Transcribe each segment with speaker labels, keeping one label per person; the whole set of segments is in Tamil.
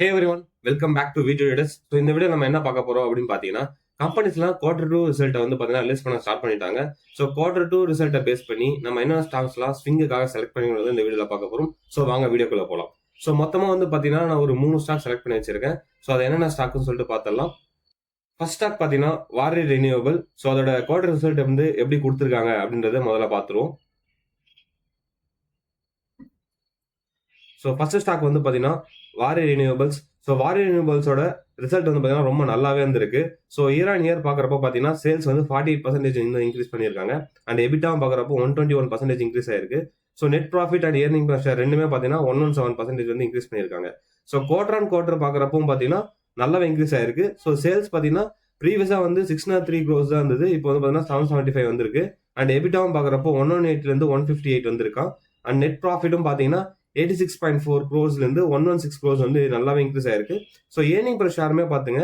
Speaker 1: Hey everyone welcome back to video எடஸ் so இந்த வீடியோ நம்ம என்ன பார்க்க போறோம் அப்படின்னு பார்த்தீங்கன்னா கம்பெனிஸ்லாம் குவார்டர் டூ ரிசல்ட்டை வந்து பார்த்தீங்கன்னா ரிலீஸ் பண்ண ஸ்டார்ட் பண்ணிட்டாங்க. ஸோ குவார்டர் டூ ரிசல்ட்டை பேஸ் பண்ணி நம்ம என்ன ஸ்டாக்ஸ்லாம் ஸ்விங்குக்காக செலக்ட் பண்ணிங்கிறது இந்த வீடியோவில் பார்க்க போகிறோம் ஸோ வாங்க வீடியோக்குள்ளே போகலாம் ஸோ மொத்தமாக வந்து பார்த்தீங்கன்னா நான் ஒரு மூணு ஸ்டாக் செலக்ட் பண்ணி வச்சிருக்கேன். ஸோ அது என்னென்ன ஸ்டாக்னு சொல்லிட்டு பார்த்தலாம் ஃபர்ஸ்ட் ஸ்டாக் பார்த்தீங்கன்னா வாரி ரினியூவபிள் ஸோ அதோட குவார்டர் ரிசல்ட் வந்து எப்படி கொடுத்துருக்காங்க அப்படின்றத முதல்ல பார்த்துருவோம். ஸோ ஃபர்ஸ்ட் ஸ்டாக் வந்து பார்த்தீங்கன்னா வாரி ரினியூவபிள்ஸ் ஸோ வாரி ரினியூவபிள்ஸோட ரிசல்ட் வந்து பார்த்தீங்கன்னா ரொம்ப நல்லாவே இருந்திருக்கு. ஸோ இயர் ஆன் இயர் பார்க்குறப்போ பார்த்தீங்கன்னா சேல்ஸ் வந்து ஃபார்ட்டி எயிட் பர்சன்டேஜ் இன்னும் இன்க்ரீஸ் பண்ணியிருக்காங்க. அண்ட் எபிட்டாவும் பார்க்குறப்போ one twenty one percentage increase ஆயிருக்கு. So net profit and earning per share ரெண்டுமே பார்த்தீங்கன்னா ஒன் ஒன் செவன் பர்சன்டேஜ் வந்து இன்க்ரீஸ் பண்ணியிருக்காங்க. ஸோ குவார்டர் ஆன் குவார்டர் பார்க்குறப்பவும் பார்த்தீங்கன்னா நல்லாவே இன்க்ரீஸ் ஆயிருக்கு. ஸோ சேல்ஸ் பார்த்தீங்கன்னா ப்ரீவியஸாக வந்து சிக்ஸ் நாட் த்ரீ க்ரோஸ் தான் இருந்தது. இப்போ வந்து பார்த்தீங்கன்னா செவன் செவன்ட்டி ஃபைவ் வந்திருக்கு அண்ட் எபிட்டாவும் பார்க்குறப்போ ஒன் ஒன் oh எயிட்லேருந்து ஒன் ஃபிஃப்டி எயிட் வந்திருக்கான். அண்ட் நெட் ப்ராஃபிட்டும் பார்த்தீங்கன்னா எயிட்டி சிக்ஸ் பாயிண்ட் ஃபோர் க்ரோஸ்லேருந்து ஒன் ஒன் சிக்ஸ் க்ரோஸ் வந்து நல்லாவே இன்க்ரீஸ் ஆயிருக்கு. ஸோ ஏர்னிங் per ஷேருமே பார்த்துங்க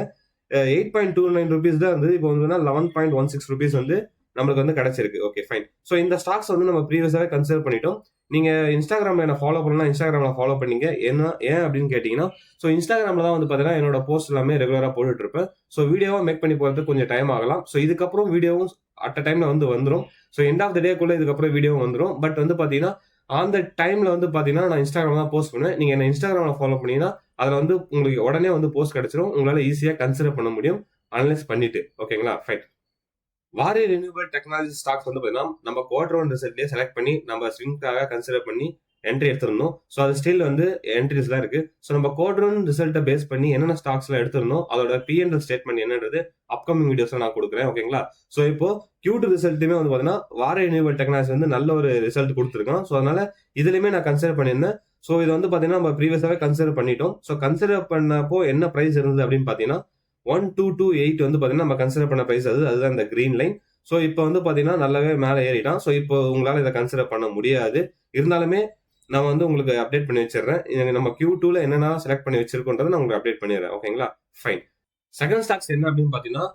Speaker 1: eight point two nine rupees தான் வந்து இப்போ வந்து eleven point one six rupees வந்து நம்மளுக்கு வந்து கிடைச்சிருக்கு. ஓகே ஃபைன் ஸோ இந்த ஸ்டாக்ஸ் வந்து நம்ம ப்ரீவியஸாகவே கன்சிடர் பண்ணிட்டோம். நீங்கள் இன்ஸ்டாகிராமில் என்ன ஃபாலோ பண்ணலாம் இன்ஸ்டாகிராமில் ஃபாலோ பண்ணீங்க. என்ன ஏன் அப்படின்னு கேட்டிங்கன்னா ஸோ இன்ஸ்டாகிராமில் தான் வந்து பார்த்தீங்கன்னா என்னோட போஸ்ட் எல்லாமே ரெகுலராக போட்டுட்ருப்பேன் ஸோ வீடியோவாக மேக் பண்ணி போகிறதுக்கு கொஞ்சம் டைம் ஆகலாம். ஸோ இதுக்கப்புறம் வீடியோவும் அட் அ டைம்ல வந்து வந்துடும் ஸோ எண்ட் ஆஃப் த டேக்குள்ளே இதுக்கப்புறம் வீடியோவும் வந்துடும் பட் வந்து பார்த்தீங்கன்னா அந்த டைம்ல வந்து பாத்தீங்கன்னா நான் இன்ஸ்டாகிராம் தான் போஸ்ட் பண்ணுவேன். நீங்க என்ன இன்ஸ்டாகிராம்ல ஃபாலோ பண்ணீங்கன்னா அதுல வந்து உங்களுக்கு உடனே வந்து போஸ்ட் கிடைச்சிரும். உங்களால ஈஸியா கன்சிடர் பண்ண முடியும். அனலைஸ் பண்ணிட்டு. ஓகேங்களா ஃபைன் வாரி ரினியூபிள் டெக்னாலஜி ஸ்டாக்ஸ் வந்து பார்த்தீங்கன்னா நம்ம குவார்டர் ஒன் ரிசல்ட்லேயே செலக்ட் பண்ணி நம்ம ஸ்விங்காக கன்சிடர் பண்ணி என்ட்ரி எடுத்திருந்தோம். ஸோ அது ஸ்டில் வந்து என்ட்ரிஸ்லாம் இருக்கு. ஸோ நம்ம குவார்டர் ரிசல்ட்டை பேஸ் பண்ணி என்னென்ன ஸ்டாக்ஸ்லாம் எடுத்திருந்தோம் அதோட பிஎன்எல் ஸ்டேட்மெண்ட் என்னன்றது அப்கமிங் வீடியோஸ்ல நான் கொடுக்குறேன் ஓகேங்களா ஸோ இப்போ கியூட் ரிசல்ட்டுமே வந்து பார்த்தீங்கன்னா வார ரினியூவல் டெக்னாலஜி வந்து நல்ல ஒரு ரிசல்ட் கொடுத்துருக்கோம் ஸோ அதனால இதுலையுமே நான் கன்சிடர் பண்ணியிருந்தேன். ஸோ இது வந்து பார்த்தீங்கன்னா நம்ம ப்ரீவியஸாகவே கன்சிடர் பண்ணிட்டோம். ஸோ கன்சிடர் பண்ணப்போ என்ன ப்ரைஸ் இருந்தது அப்படின்னு பார்த்தீங்கன்னா ஒன் டூ டூ எயிட் வந்து பார்த்தீங்கன்னா நம்ம கன்சிடர் பண்ண ப்ரைஸ் அது. அதுதான் இந்த க்ரீன் லைன் ஸோ இப்போ வந்து பார்த்தீங்கன்னா நல்லாவே மேலே ஏறிட்டான். ஸோ இப்போ உங்களால் இதை கன்சிடர் பண்ண முடியாது. இருந்தாலுமே நான் வந்து உங்களுக்கு அப்டேட் பண்ணி வச்சிடுறேன். நம்ம கியூ டூல என்னென்ன செலக்ட் பண்ணி வச்சிருக்கோன்றதை நான் உங்களுக்கு அப்டேட் பண்ணிடுறேன். ஓகேங்களா ஃபைன் செகண்ட் ஸ்டாக்ஸ் என்ன அப்படின்னு பார்த்தீங்கன்னா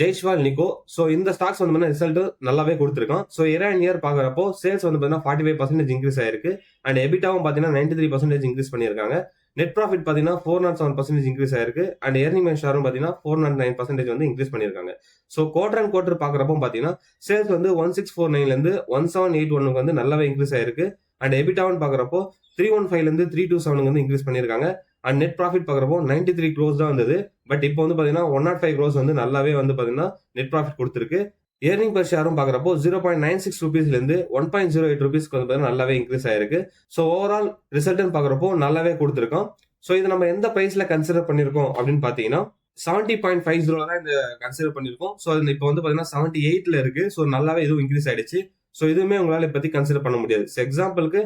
Speaker 1: ஜெய்ஷ்வால் நிக்கோ. ஸோ இந்த ஸ்டாக்ஸ் வந்து பார்த்தீங்கன்னா ரிசல்ட் நல்லாவே கொடுத்துருக்கான். ஸோ இயர் அண்ட் இயர் பார்க்குறப்போ சேல்ஸ் வந்து பார்த்தீங்கன்னா ஃபார்ட்டி ஃபைவ் பர்சன்டேஜ் இன்க்ரீஸ் ஆயிருக்கு. அண்ட் எபிட்டாவும் பார்த்தீங்கன்னா நைன்டி த்ரீ பர்சன்டேஜ் இன்க்ரீஸ் பண்ணியிருக்காங்க. நெட் ப்ராஃபிட் பார்த்தீங்கன்னா four naught seven percentage increase ஆயிருக்கு. அண்ட் ஏர்னிங் ஷேரும் பார்த்தீங்கன்னா ஃபோர் நாட் நைன் பர்சன்டேஜ் வந்து இன்க்ரீஸ் பண்ணியிருக்காங்க. ஸோ குவார்டர் அண்ட் குவார்டர் பார்க்குறப்போ பார்த்தீங்கன்னா சேல்ஸ் வந்து ஒன் சிக்ஸ் ஃபோர் நைன்லேருந்து ஒன் செவன் எயிட் ஒனுக்கு வந்து நல்லாவே இன்க்ரீஸ் ஆயிருக்கு. அண்ட் எபிட்டாவும் பார்க்குறப்போ த்ரீ ஒன் ஃபைவ்லேருந்து த்ரீ டூ செவனுக்கு வந்து இன்க்ரீஸ் பண்ணியிருக்காங்க. அண்ட் நெட் ப்ராஃபிட் பார்க்குறப்போ நைன்டி த்ரீ க்ரோஸ் தான் வந்தது. பட் இப்போ வந்து பார்த்தீங்கன்னா ஒன் நாட் ஃபைவ் க்ரோஸ் வந்து நல்லாவே வந்து பார்த்தீங்கன்னா நெட் ப்ராஃபிட் கொடுத்துருக்கு. ஏர்னிங் பர் ஷேரும் பார்க்குறப்போ ஜீரோ பாயிண்ட் நைன் சிக்ஸ் ருபீஸ்லேருந்து ஒன் பாயிண்ட் ஜீரோ எயிட் ருபீஸ்க்கு வந்து பார்த்தீங்கன்னா நல்லாவே இன்க்ரீஸ் ஆயிருக்கு. ஸோ ஓவரால் ரிசல்ட்னு பார்க்குறப்போ நல்லாவே கொடுத்துருக்கோம். ஸோ இது நம்ம எந்த ப்ரைஸில் கன்சிடர் பண்ணியிருக்கோம் அப்படின்னு பார்த்தீங்கன்னா செவன்ட்டி பாயிண்ட் ஃபைவ் ஜீரோ தான் இந்த கன்சிடர் பண்ணியிருக்கோம் ஸோ இப்போ வந்து பார்த்தீங்கன்னா செவன்ட்டி எயிட்டில் இருக்குது ஸோ நல்லாவே இதுவும் இன்க்ரீஸ் ஆயிடுச்சு. ஸோ இதுவுமே உங்களால் இப்போதி கன்சிடர் பண்ண முடியாது. ஸோ எக்ஸாம்பிளுக்கு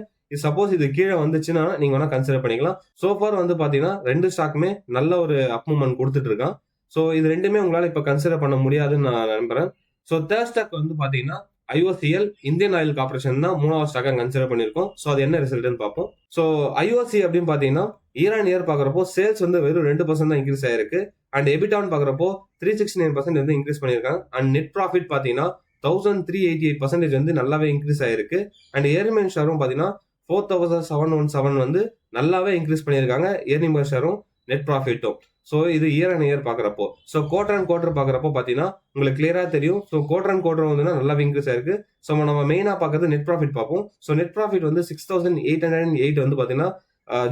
Speaker 1: சப்போஸ் இது கீழே வந்துச்சுன்னா நீங்க வேணா கன்சிடர் பண்ணிக்கலாம். சோஃபார் வந்து பாத்தீங்கன்னா ரெண்டு ஸ்டாக்குமே நல்ல ஒரு அப் மூமெண்ட் கொடுத்துட்டு இருக்கான் ஸோ இது ரெண்டுமே உங்களால இப்ப கன்சிடர் பண்ண முடியாதுன்னு நான் நம்புறேன். ஸோ தேர்ட் ஸ்டாக் வந்து பாத்தீங்கன்னா ஐஓசிஎல் இந்தியன் ஆயில் கார்பரேஷன் தான் மூணாவது ஸ்டாக்காக கன்சிடர் பண்ணியிருக்கோம். ஸோ அது என்ன ரிசல்ட்னு பார்ப்போம். ஸோ ஐஓசி அப்படின்னு பாத்தீங்கன்னா இயர் அண்ட் இயர் பாக்குறப்போ சேல்ஸ் வந்து வெறும் ரெண்டு பர்சன்ட் தான் இன்க்ரீஸ் ஆயிருக்கு. அண்ட் எபிட்டான் பாக்குறப்போ த்ரீ சிக்ஸ்டி நைன் பர்சன்ட் வந்து இன்க்ரீஸ் பண்ணியிருக்காங்க. அண்ட் நெட் ப்ராஃபிட் பாத்தீங்கன்னா thousand three eighty eight percentage வந்து நல்லாவே இன்க்ரீஸ் ஆயிருக்கு. அண்ட் ஏர்மேன் ஷேரும் பாத்தீங்கன்னா four thousand seven one seven வந்து நல்லாவே இன்க்ரீஸ் பண்ணியிருக்காங்க. ஏர்னிங் பர் ஷேரும் நெட் ப்ராஃபிட்டும் ஸோ இது இயர் அண்ட் இயர் பார்க்குறப்போ ஸோ குவார்டர் அண்ட் குவார்டர் பார்க்குறப்போ பார்த்தீங்கன்னா உங்களுக்கு கிளியராக தெரியும். ஸோ குவார்டர் அண்ட் குவார்டர் வந்து நல்லா இன்க்ரீஸ் ஆயிருக்கு. ஸோ நம்ம மெயினாக பார்க்கறது நெட் ப்ராஃபிட் பார்ப்போம். ஸோ நெட் ப்ராஃபிட் வந்து six thousand eight hundred and eight வந்து பார்த்தீங்கன்னா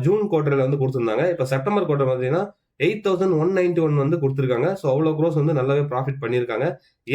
Speaker 1: ஜூன் குவார்டரில் வந்து கொடுத்துருந்தாங்க. இப்போ செப்டம்பர் குவார்டர் பார்த்தீங்கன்னா eight thousand one ninety one வந்து கொடுத்துருக்காங்க. ஸோ அவ்வளோ க்ரோஸ் வந்து நல்லாவே ப்ராஃபிட் பண்ணியிருக்காங்க.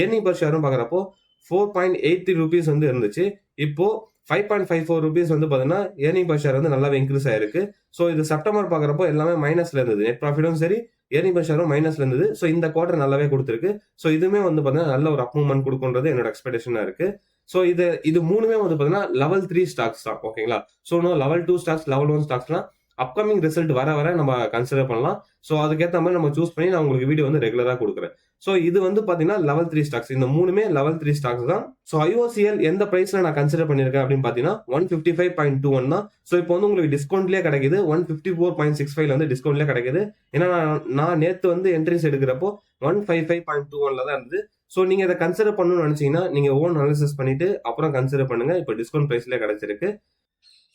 Speaker 1: ஏர்னிங் பர் ஷேரும் பார்க்குறப்போ four point eight three rupees வந்து இருந்துச்சு. இப்போது five point five four rupees வந்து பார்த்தீங்கன்னா ஏர்னிங் பர் ஷேர் வந்து நல்லாவே இன்க்ரீஸ் ஆயிருக்கு. ஸோ இது செப்டம்பர் பார்க்குறப்போ எல்லாமே மைனஸ்ல இருந்தது. நெட் ப்ராஃபிட்டும் சரி ஏர்னிங் பர் ஷேரும் மைனஸ்ல இருந்தது. ஸோ இந்த குவார்டர் நல்லாவே கொடுத்துருக்கு. ஸோ இதுவுமே வந்து பார்த்தீங்கன்னா நல்ல ஒரு அப்மூவ்மெண்ட் கொடுக்குன்றது என்னோட எக்ஸ்பெக்டேஷனாக இருக்கு. ஸோ இது இது மூணுமே வந்து பார்த்தீங்கன்னா லெவல் த்ரீ ஸ்டாக்ஸ் தான். ஓகேங்களா ஸோ இன்னும் level two stocks level one ஸ்டாக்ஸ்லாம் upcoming result வர வர நம்ம கன்சிடர் பண்ணலாம். ஸோ அதுக்கேற்ற மாதிரி நம்ம சூஸ் பண்ணி நான் உங்களுக்கு வீடியோ வந்து ரெகுலராக கொடுக்குறேன். ஸோ இது வந்து பார்த்தீங்கன்னா லெவல் த்ரீ ஸ்டாக்ஸ் இந்த மூணுமே லெவல் த்ரீ ஸ்டாக்ஸ் தான். ஸோ ஐஓசிஎல் எந்த ப்ரைஸில் நான் கன்சிடர் பண்ணியிருக்கேன் அப்படின்னு பார்த்தீங்கன்னா one fifty five point two one தான். ஸோ இப்போ வந்து உங்களுக்கு டிஸ்கவுண்ட்லேயே கிடைக்குது. One fifty four point six ஃபைவ்ல வந்து டிஸ்கவுண்ட்லேயே கிடைக்குது. ஏன்னா நான் நான் நேற்று வந்து entries எடுக்கிறப்போ one five five point two ஒன்ல தான் இருந்தது. ஸோ நீங்கள் இதை கன்சிடர் பண்ணணும்னு நினச்சிங்கன்னா நீங்கள் ஓன் அனாலிசிஸ் பண்ணிட்டு அப்புறம் கன்சிடர் பண்ணுங்கள் இப்போ டிஸ்கவுண்ட் ப்ரைஸ்லேயே கிடைச்சிருக்கு.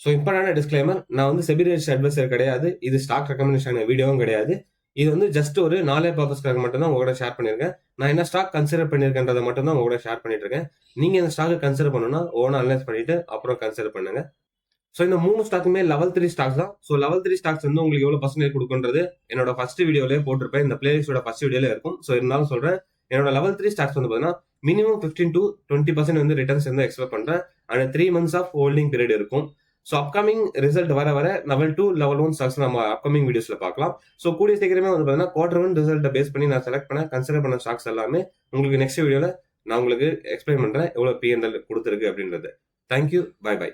Speaker 1: ஸோ இம்பார்ட்டான டிஸ்க்ளைமர் நான் வந்து செபிரேஷன் அட்வைசர் கிடையாது. இது ஸ்டாக் ரெக்கமெண்டேஷன் வீடியோவும் கிடையாது. இது வந்து ஜஸ்ட் ஒரு நாலே பர்பஸ்க்காக மட்டும் தான் உங்களோட ஷேர் பண்ணியிருக்கேன். நான் என்ன ஸ்டாக் கன்சிடர் பண்ணியிருக்கேன்றதை மட்டும் தான் உங்களோட ஷேர் பண்ணிட்டு இருக்கேன் நீங்க இந்த ஸ்டாக்கை கன்சிடர் பண்ணணும்னா ஓனா அனலைஸ் பண்ணிட்டு அப்புறம் கன்சிடர் பண்ணுங்க. ஸோ இந்த மூணு ஸ்டாக்குமே லெவல் த்ரீ ஸ்டாக்ஸ் தான். ஸோ லெவல் த்ரீ ஸ்டாக்ஸ் வந்து உங்களுக்கு எவ்வளோ பர்சன்டேஜ் கொடுக்குன்றது என்னோட ஃபர்ஸ்ட் வீடியோலேயே போட்டிருப்பேன். இந்த பிளேலிஸ்டோட ஃபர்ஸ்ட் வீடியோல இருக்கும். ஸோ இருந்தாலும் சொல்றேன் என்னோட லெவல் த்ரீ ஸ்டாக்ஸ் வந்து பார்த்தீங்கன்னா minimum fifteen to twenty percent வந்து ரிட்டர்ன்ஸ் வந்து எக்ஸ்பெக்ட் பண்ணுறேன் and three months of holding period இருக்கும். ஸோ அப்கமிங் ரிசல்ட் வர வர level two level one stocks நம்ம அப்கமிங் வீடியோஸ்ல பார்க்கலாம். ஸோ கூடிய சீக்கிரமே வந்து பார்த்தீங்கன்னா குவார்டர் ஒன் ரிசல்ட்டை பேஸ் பண்ணி நான் செலக்ட் பண்ண கன்சிடர் பண்ண ஸ்டாக்ஸ் எல்லாமே உங்களுக்கு நெக்ஸ்ட் வீடியோவில் நான் உங்களுக்கு எக்ஸ்பிளைன் பண்ணுறேன் எவ்வளோ பிஎன்எல் கொடுத்துருக்கு அப்படின்றது. Thank you bye by